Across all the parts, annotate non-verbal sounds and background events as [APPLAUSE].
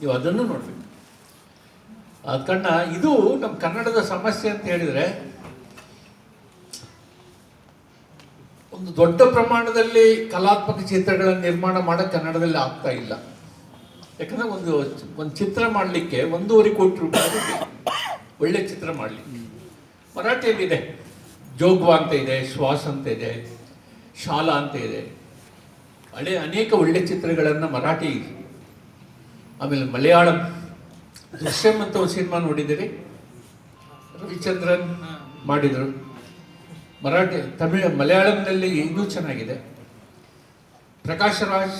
ನೀವು ಅದನ್ನು ನೋಡಬೇಕು. ಆದ ಕಾರಣ ಇದು ನಮ್ಮ ಕನ್ನಡದ ಸಮಸ್ಯೆ ಅಂತ ಹೇಳಿದರೆ, ಒಂದು ದೊಡ್ಡ ಪ್ರಮಾಣದಲ್ಲಿ ಕಲಾತ್ಮಕ ಚಿತ್ರಗಳನ್ನು ನಿರ್ಮಾಣ ಮಾಡೋಕ್ಕೆ ಕನ್ನಡದಲ್ಲಿ ಆಗ್ತಾ ಇಲ್ಲ. ಯಾಕಂದರೆ ಒಂದು ಒಂದು ಚಿತ್ರ ಮಾಡಲಿಕ್ಕೆ ಒಂದೂವರೆ ಕೋಟಿ ರೂಪಾಯಿ ಒಳ್ಳೆ ಚಿತ್ರ ಮಾಡಲಿಕ್ಕೆ. ಮರಾಠಿಯಲ್ಲಿದೆ. ಜೋಗ್ವ ಅಂತ ಇದೆ, ಶ್ವಾಸ ಅಂತ ಇದೆ, ಶಾಲಾ ಅಂತ ಇದೆ. ಹಳೆ ಅನೇಕ ಒಳ್ಳೆ ಚಿತ್ರಗಳನ್ನು ಮರಾಠಿ ಆಮೇಲೆ ಮಲಯಾಳಂ. ದೃಶ್ಯಂ ಅಂತ ಒಂದು ಸಿನಿಮಾ ನೋಡಿದ್ದೀರಿ? ರವಿಚಂದ್ರನ್ ಮಾಡಿದರು. ಮರಾಠಿ, ತಮಿಳು, ಮಲಯಾಳಂನಲ್ಲಿ ಇನ್ನೂ ಚೆನ್ನಾಗಿದೆ. ಪ್ರಕಾಶ್ ರಾಜ್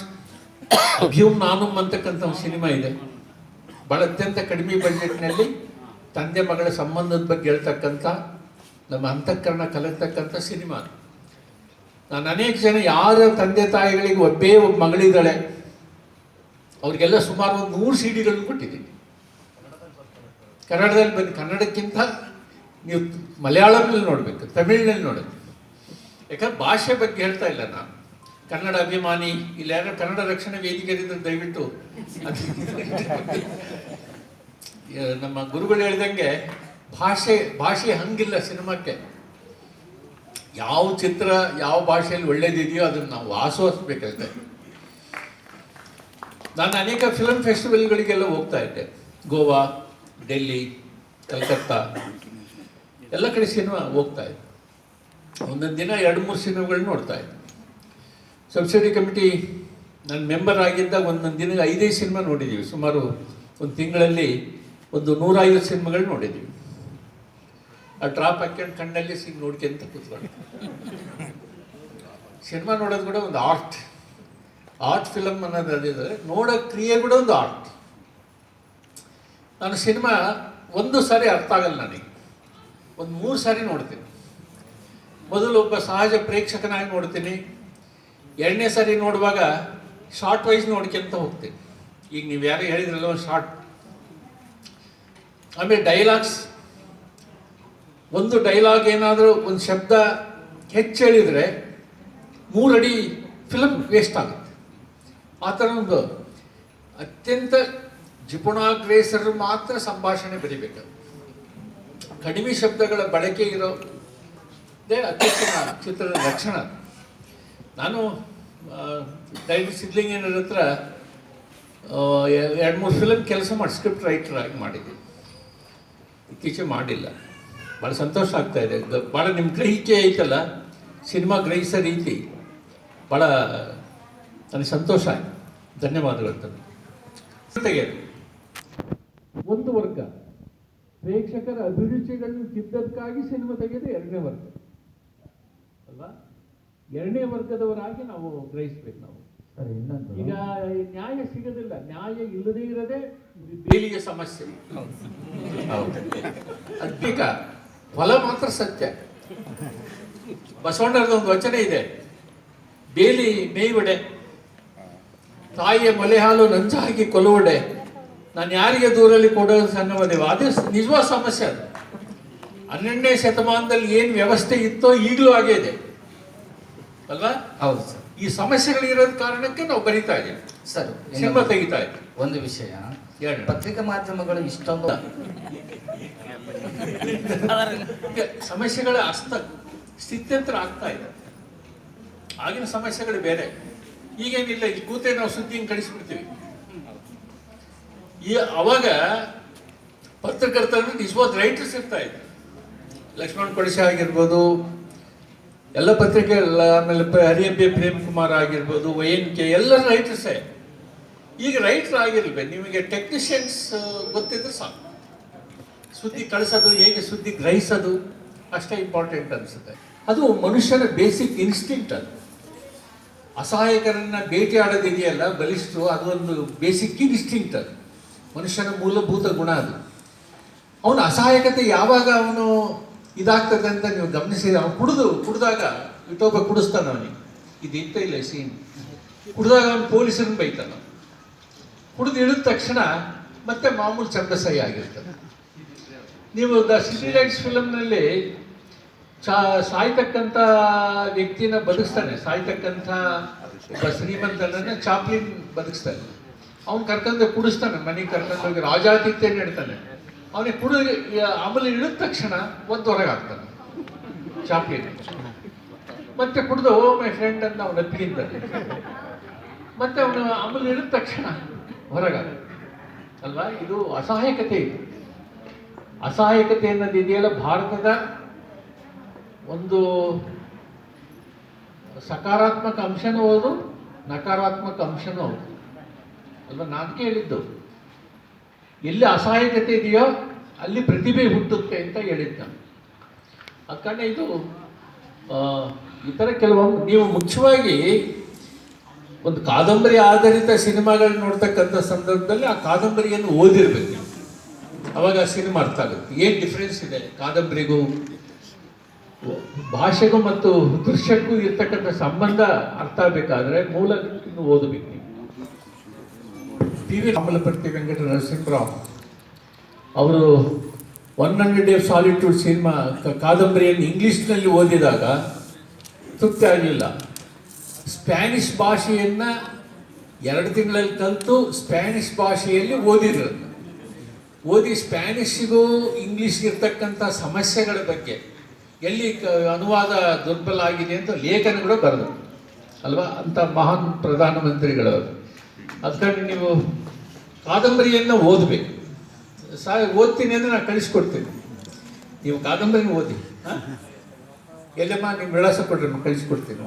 ಅಭ್ಯೂಮ್ ನಾನುಮ್ ಅಂತಕ್ಕಂಥ ಒಂದು ಸಿನಿಮಾ ಇದೆ. ಭಾಳ ಅತ್ಯಂತ ಕಡಿಮೆ ಬಜೆಟ್ನಲ್ಲಿ ತಂದೆ ಮಗಳ ಸಂಬಂಧದ ಬಗ್ಗೆ ಹೇಳ್ತಕ್ಕಂಥ, ನಮ್ಮ ಅಂತಃಕರಣ ಕಲಿತಕ್ಕಂಥ ಸಿನಿಮಾ. ನಾನು ಅನೇಕ ಜನ ಯಾರ ತಂದೆ ತಾಯಿಗಳಿಗೆ ಒಬ್ಬೇ ಒಬ್ಬ ಮಗಳಿದ್ದಾಳೆ ಅವ್ರಿಗೆಲ್ಲ ಸುಮಾರು ಒಂದು ನೂರು ಸಿ ಡಿಗಳನ್ನು ಕೊಟ್ಟಿದ್ದೀನಿ. ಕನ್ನಡದಲ್ಲಿ ಬಂದು ಕನ್ನಡಕ್ಕಿಂತ ನೀವು ಮಲಯಾಳಂನಲ್ಲಿ ನೋಡಬೇಕು, ತಮಿಳಿನಲ್ಲಿ ನೋಡಬೇಕು. ಯಾಕಂದ್ರೆ ಭಾಷೆ ಬಗ್ಗೆ ಹೇಳ್ತಾ ಇಲ್ಲ ನಾನು. ಕನ್ನಡ ಅಭಿಮಾನಿ, ಇಲ್ಲ ಯಾರು ಕನ್ನಡ ರಕ್ಷಣಾ ವೇದಿಕೆಯಿಂದ ದಯವಿಟ್ಟು [LAUGHS] ನಮ್ಮ ಗುರುಗಳು ಹೇಳ್ದಂಗೆ ಭಾಷೆ ಭಾಷೆ ಹಂಗಿಲ್ಲ ಸಿನಿಮಾಕ್ಕೆ. ಯಾವ ಚಿತ್ರ, ಯಾವ ಭಾಷೆಯಲ್ಲಿ ಒಳ್ಳೇದಿದೆಯೋ ಅದನ್ನು ನಾವು ಆಸ್ವಾದಿಸ್ಬೇಕಷ್ಟೇ ನಾನು ಅನೇಕ ಫಿಲಮ್ ಫೆಸ್ಟಿವಲ್ಗಳಿಗೆಲ್ಲ ಹೋಗ್ತಾ ಇದ್ದೆ. ಗೋವಾ, ಡೆಲ್ಲಿ, ಕಲ್ಕತ್ತಾ, ಎಲ್ಲ ಕಡೆ ಸಿನಿಮಾ ಹೋಗ್ತಾ ಇದ್ದೆ. ಒಂದೊಂದು ದಿನ ಎರಡು ಮೂರು ಸಿನಿಮಾಗಳು ನೋಡ್ತಾ ಇದ್ದೆ. ಸಬ್ಸಿಡಿ ಕಮಿಟಿ ನಾನು ಮೆಂಬರ್ ಆಗಿದ್ದಾಗ ಒಂದೊಂದು ದಿನ ಐದೈದು ಸಿನಿಮಾ ನೋಡಿದ್ದೀವಿ ಸುಮಾರು ಒಂದು ತಿಂಗಳಲ್ಲಿ ಒಂದು ನೂರೈವತ್ತು ಸಿನಿಮಾಗಳು ನೋಡಿದ್ದೀವಿ ಆ ಡ್ರಾಪ್ ಹಾಕ್ಕೊಂಡು ಕಣ್ಣಲ್ಲಿ ಸಿಂಗ್ ನೋಡ್ಕೊಂತ ಕೂತ್ಕೊಂಡು. ಸಿನಿಮಾ ನೋಡೋದು ಕೂಡ ಒಂದು ಆರ್ಟ್ ಆರ್ಟ್ ಫಿಲಮ್ ಅನ್ನೋದು ಅದಿದ್ರೆ ನೋಡೋ ಕ್ರಿಯೆ ಕೂಡ ಒಂದು ಆರ್ಟ್. ನಾನು ಸಿನಿಮಾ ಒಂದು ಸಾರಿ ಅರ್ಥ ಆಗಲ್ಲ ನನಗೆ. ಒಂದು ಮೂರು ಸಾರಿ ನೋಡ್ತೀನಿ. ಮೊದಲು ಒಬ್ಬ ಸಹಜ ಪ್ರೇಕ್ಷಕನಾಗಿ ನೋಡ್ತೀನಿ. ಎರಡನೇ ಸಾರಿ ನೋಡುವಾಗ ಶಾರ್ಟ್ ವೈಸ್ ನೋಡ್ಕೊಂತ ಹೋಗ್ತೀನಿ. ಈಗ ನೀವು ಯಾರು ಹೇಳಿದ್ರಲ್ಲ ಒಂದು ಶಾರ್ಟ್ ಆಮೇಲೆ ಡೈಲಾಗ್ಸ್ ಒಂದು ಡೈಲಾಗ್ ಏನಾದರೂ ಒಂದು ಶಬ್ದ ಹೆಚ್ಚು ಹೇಳಿದರೆ ಮೂರಡಿ ಫಿಲಮ್ ವೇಸ್ಟ್ ಆಗುತ್ತೆ. ಆ ಒಂದು ಅತ್ಯಂತ ಜಿಪುಣಾಗ್ರೇಸರು ಮಾತ್ರ ಸಂಭಾಷಣೆ ಬರಿಬೇಕು. ಕಡಿಮೆ ಶಬ್ದಗಳ ಬಳಕೆ ಇರೋ ಅತ್ಯುತ್ತಮ ಚಿತ್ರದ ಲಕ್ಷಣ. ನಾನು ಡೈರೆಕ್ಟರ್ ಸಿದ್ಲಿಂಗೇನರ ಹತ್ರ ಎರಡು ಮೂರು ಫಿಲಮ್ ಕೆಲಸ ಮಾಡಿ ಸ್ಕ್ರಿಪ್ಟ್ ರೈಟರ್ ಆಗಿ ಮಾಡಿದ್ದೀನಿ ಇತ್ತೀಚೆಗೆ ಮಾಡಿಲ್ಲ. ಭಾಳ ಸಂತೋಷ ಆಗ್ತಾ ಇದೆ. ಭಾಳ ನಿಮ್ಮ ಗ್ರಹಿಕೆ ಐತಲ್ಲ? ಸಿನಿಮಾ ಗ್ರಹಿಸೋ ರೀತಿ. ಭಾಳ ನನಗೆ ಸಂತೋಷ ಆಯ್ತು. ಧನ್ಯವಾದಗಳು ಜೊತೆಗೆ ಒಂದು ವರ್ಗ. ಪ್ರೇಕ್ಷಕರ ಅಭಿರುಚಿಗಳನ್ನು ತಿದ್ದಕ್ಕಾಗಿ ಸಿನಿಮಾ ತೆಗೆದು ಎರಡನೇ ವರ್ಗ. ಅಲ್ವಾ? ಎರಡನೇ ವರ್ಗದವರಾಗಿ ನಾವು ಗ್ರಹಿಸ್ಬೇಕು ನಾವು. ಈಗ ನ್ಯಾಯ ಸಿಗೋದಿಲ್ಲ. ನ್ಯಾಯ ಇಲ್ಲದೇ ಇರದೆ ಬೇಲಿಗೆ ಸಮಸ್ಯೆ. ಅದ್ಭುತ. ಫಲ ಮಾತ್ರ ಸತ್ಯ. ಬಸವಣ್ಣರದ ಒಂದು ವಚನ ಇದೆ. ಬೇಲಿ ಮೇಯ್ವಡೆ. ತಾಯಿಯ ಮಲೆ ಹಾಲು ನಂಚಾಗಿ ಕೊಲುವಡೆ ನಾನು ಯಾರಿಗೆ ದೂರಲ್ಲಿ ಕೊಡೋದು ಸಣ್ಣವದೇವ ಅದೇ ನಿಜವಾದ ಸಮಸ್ಯೆ ಅದು. ಹನ್ನೆರಡನೇ ಶತಮಾನದಲ್ಲಿ ಏನು ವ್ಯವಸ್ಥೆ ಇತ್ತೋ ಈಗಲೂ ಹಾಗೆ ಇದೆ. ಅಲ್ವಾ? ಹೌದು ಸರ್. ಈ ಸಮಸ್ಯೆಗಳಿರೋದ ಕಾರಣಕ್ಕೆ ನಾವು ಬರೀತಾ ಇದ್ದೀವಿ. ಸರ್ ಸಿನಿಮಾ ತೆಗಿತಾ ಇದ್ದೀವಿ. ಒಂದು ವಿಷಯ. ಎರಡು. ಪತ್ರಿಕಾ ಮಾಧ್ಯಮಗಳು ಇಷ್ಟೊಂದು ಸಮಸ್ಯೆಗಳ ಅಸ್ತ ಸ್ಥಿತ್ಯಂತರ ಆಗ್ತಾ ಇದೆ. ಆಗಿನ ಸಮಸ್ಯೆಗಳು ಬೇರೆ. ಈಗೇನಿಲ್ಲ ಇದು ಕೂತೆ ನಾವು ಸುದ್ದಿ ಕಳಿಸ್ಬಿಡ್ತೀವಿ. ಈ ಅವಾಗ ಪತ್ರಕರ್ತರು ನಿಜವಾದ ರೈಟರ್ಸ್ ಇರ್ತಾ ಇದ್ರು. ಲಕ್ಷ್ಮಣ್ ಕೊಡಿಸ ಆಗಿರ್ಬೋದು, ಎಲ್ಲ ಪತ್ರಿಕೆ ಆಮೇಲೆ ಹರಿಯಬ್ಬೆ ಪ್ರೇಮ್ ಕುಮಾರ್ ಆಗಿರ್ಬೋದು, ವೈ ಎನ್ ಕೆ, ಎಲ್ಲ ರೈಟರ್ಸೇ ಈಗ ರೈಟರ್ ಆಗಿರ್ಬೇಕು ನಿಮಗೆ ಟೆಕ್ನಿಷಿಯನ್ಸ್ ಗೊತ್ತಿದ್ರೆ ಸಾಕು. ಸುದ್ದಿ ಕಳಿಸೋದು, ಹೇಗೆ ಸುದ್ದಿ ಗ್ರಹಿಸೋದು, ಅಷ್ಟೇ ಇಂಪಾರ್ಟೆಂಟ್ ಅನಿಸುತ್ತೆ. ಅದು ಮನುಷ್ಯನ ಬೇಸಿಕ್ ಇನ್ಸ್ಟಿಂಕ್ಟ್ ಅದು. ಅಸಹಾಯಕರನ್ನ ಭೇಟಿಯಾಡೋದಿದೆಯಲ್ಲ ಬಲಿಷ್ಠರು, ಅದೊಂದು ಬೇಸಿಕ್ ಡಿಸ್ಟಿಂಕ್ಟ್ ಅದು. ಮನುಷ್ಯನ ಮೂಲಭೂತ ಗುಣ ಅದು. ಅವನ ಅಸಹಾಯಕತೆ ಯಾವಾಗ ಅವನು ಇದಾಗ್ತದೆ ಅಂತ ನೀವು ಗಮನಿಸಿ, ಅವನು ಕುಡಿದು, ಕುಡಿದಾಗ ಇಟ್ಟೊಬ್ಬ ಕುಡಿಸ್ತಾನೆ ಅವನಿಗೆ. ಇದು ಇಂತ ಇಲ್ಲ ಸೀನ್ ಕುಡಿದಾಗ ಅವನು ಪೊಲೀಸರನ್ನ ಬೈತಾನ. ಕುಡಿದು ಇಳಿದ ತಕ್ಷಣ ಮತ್ತೆ ಮಾಮೂಲು ಚಂದಸಾಯಿ ಆಗಿರ್ತದೆ. ನೀವು ದ ಸಿಟಿ ಲೈಟ್ಸ್ ಫಿಲಮ್ನಲ್ಲಿ ಸಾಯ್ತಕ್ಕಂಥ ವ್ಯಕ್ತಿನ ಬದುಕ್ತಾನೆ ಸಾಯ್ತಕ್ಕಂಥ ಶ್ರೀಮಂತನನ್ನ ಚಾಪ್ಲಿನ್ ಬದುಕಿಸ್ತಾನೆ. ಅವ್ನು ಕರ್ಕೊಂಡು ಕುಡಿಸ್ತಾನೆ. ಮನೆಗೆ ಕರ್ಕೊಂಡು ಹೋಗಿ ರಾಜಾತಿಥ್ಯ ನೀಡ್ತಾನೆ. ಅವನಿಗೆ ಕುಡಿ ಆಮೇಲೆ ಇಳಿದ ತಕ್ಷಣ ಒಂದು ಹೊರಗೆ ಹಾಕ್ತಾನೆ. ಚಾಪ್ಲಿನ್. ಮತ್ತೆ ಕುಡಿದು, ಓ, ಮೈ ಫ್ರೆಂಡ್ ಅಂತ ಅವನ ಅಪ್ಪಿಗಿದ್ದಾನೆ ಮತ್ತೆ ಅವನು ಆಮೇಲೆ ಇಳಿದ ತಕ್ಷಣ ಹೊರಗ ಅಲ್ವಾ? ಇದು ಅಸಹಾಯಕತೆ ಇದು. ಅಸಹಾಯಕತೆ ಅನ್ನೋದು ಇದೆಯಲ್ಲ, ಭಾರತದ ಒಂದು ಸಕಾರಾತ್ಮಕ ಅಂಶನೂ ಹೌದು, ನಕಾರಾತ್ಮಕ ಅಂಶನೂ ಹೌದು. ಅಲ್ವಾ? ನಾನು ಕೇಳಿದ್ದು. ಎಲ್ಲಿ ಅಸಹಾಯಕತೆ ಇದೆಯೋ ಅಲ್ಲಿ ಪ್ರತಿಭೆ ಹುಟ್ಟುತ್ತೆ ಅಂತ ಹೇಳಿದ್ದ. ಕಾರಣ ಇದು ಇತರ ಕೆಲವೊಂದು ನೀವು ಮುಖ್ಯವಾಗಿ ಒಂದು ಕಾದಂಬರಿ ಆಧಾರಿತ ಸಿನಿಮಾಗಳನ್ನ ನೋಡ್ತಕ್ಕಂಥ ಸಂದರ್ಭದಲ್ಲಿ ಆ ಕಾದಂಬರಿಯನ್ನು ಓದಿರ್ಬೇಕು. ಅವಾಗ ಆ ಸಿನಿಮಾ ಅರ್ಥ ಆಗುತ್ತೆ. ಏನು ಡಿಫ್ರೆನ್ಸ್ ಇದೆ ಕಾದಂಬರಿಗೂ? ಭಾಷೆಗೂ ಮತ್ತು ದೃಶ್ಯಕ್ಕೂ ಇರ್ತಕ್ಕಂಥ ಸಂಬಂಧ ಅರ್ಥ ಆಗಬೇಕಾದ್ರೆ ಮೂಲ ಓದಬೇಕು ಪಿ ವಿ ರಾಮಲಪರ್ತಿ ವೆಂಕಟ ನರಸಿಂಹರಾವ್ ಅವರು one hundred day solitude cinema ಕಾದಂಬರಿಯನ್ನು ಇಂಗ್ಲೀಷ್ನಲ್ಲಿ ಓದಿದಾಗ ತೃಪ್ತಿ ಆಗಲಿಲ್ಲ. ಸ್ಪ್ಯಾನಿಷ್ ಭಾಷೆಯನ್ನು ಎರಡು ತಿಂಗಳಲ್ಲಿ ಕಲಿತು ಸ್ಪ್ಯಾನಿಷ್ ಭಾಷೆಯಲ್ಲಿ ಓದಿದ್ರು. ಓದಿ ಸ್ಪ್ಯಾನಿಷಿಗೂ ಇಂಗ್ಲೀಷ್ಗೆ ಇರ್ತಕ್ಕಂಥ ಸಮಸ್ಯೆಗಳ ಬಗ್ಗೆ ಎಲ್ಲಿ ಅನುವಾದ ದುರ್ಬಲ ಆಗಿದೆ ಅಂತ ಲೇಖನಗಳು ಬರೆದು. ಅಲ್ವಾ? ಅಂತ ಮಹಾನ್ ಪ್ರಧಾನಮಂತ್ರಿಗಳವರು. ಅದಕ್ಕಾಗಿ ನೀವು ಕಾದಂಬರಿಯನ್ನು ಓದಬೇಕು. ಸಾ, ಓದ್ತೀನಿ ಅಂದರೆ ನಾನು ಕಳಿಸ್ಕೊಡ್ತೀನಿ. ನೀವು ಕಾದಂಬರಿನ ಓದಿ. ಎಲ್ಲಮ್ಮ ನಿಮ್ಮ ವಿಳಾಸ ಕೊಡ್ರಿ ಕಳಿಸ್ಕೊಡ್ತೀನಿ.